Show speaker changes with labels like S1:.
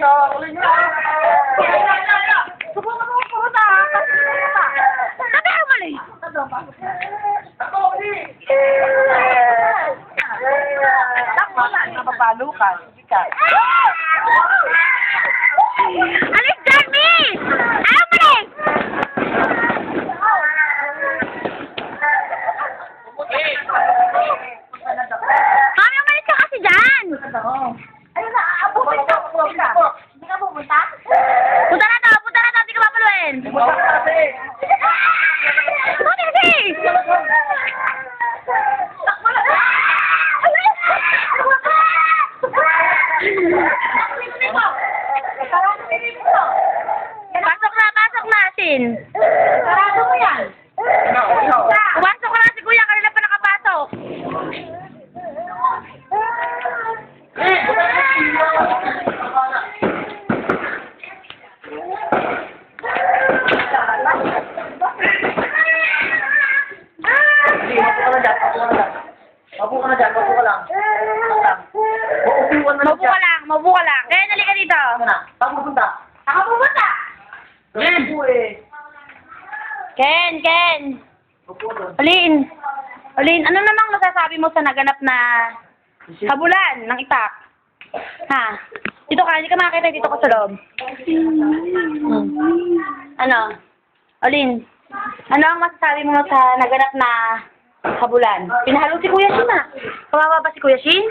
S1: ka, uling na.
S2: Subukan mo pumunta. Umalis?
S1: Ako, uling.
S2: Takbo na.
S1: Napapalo ka. Sige ka.
S2: Alis dyan, miss! Ayaw umalis! Mami, umalis ka kasi dyan!
S1: Ayun na, abutin ka.
S2: Hindi ka pupunta? Punta na to, punta na to, hindi ka papaluin!
S1: Pumunta ka kasi.
S2: Buti kasi!
S1: Takbo na.
S2: Pasok na, pasok na, Sin!
S1: Sarado mo yan.
S2: Pumasok na si Kuya, kanina pa nakapasok.
S1: Mapo ka na dyan. Mapo ka na dyan. Mapo ka lang. Na lang
S2: Maupo ka lang, maupo ka lang. Kaya nalika dito.
S1: Na? Saan pupunta?
S2: Saan ka pupunta?
S1: Ken!
S2: Ken, Ken. Olin. Olin, ano namang masasabi mo sa naganap na habulan ng itak? Ha? Dito ka, hindi ka makakita dito ko sa loob. Hmm. Ano? Olin, ano ang masasabi mo sa naganap na habulan? Pinahalo si Kuya Shin ah. Kawawa ba si Kuya Shin?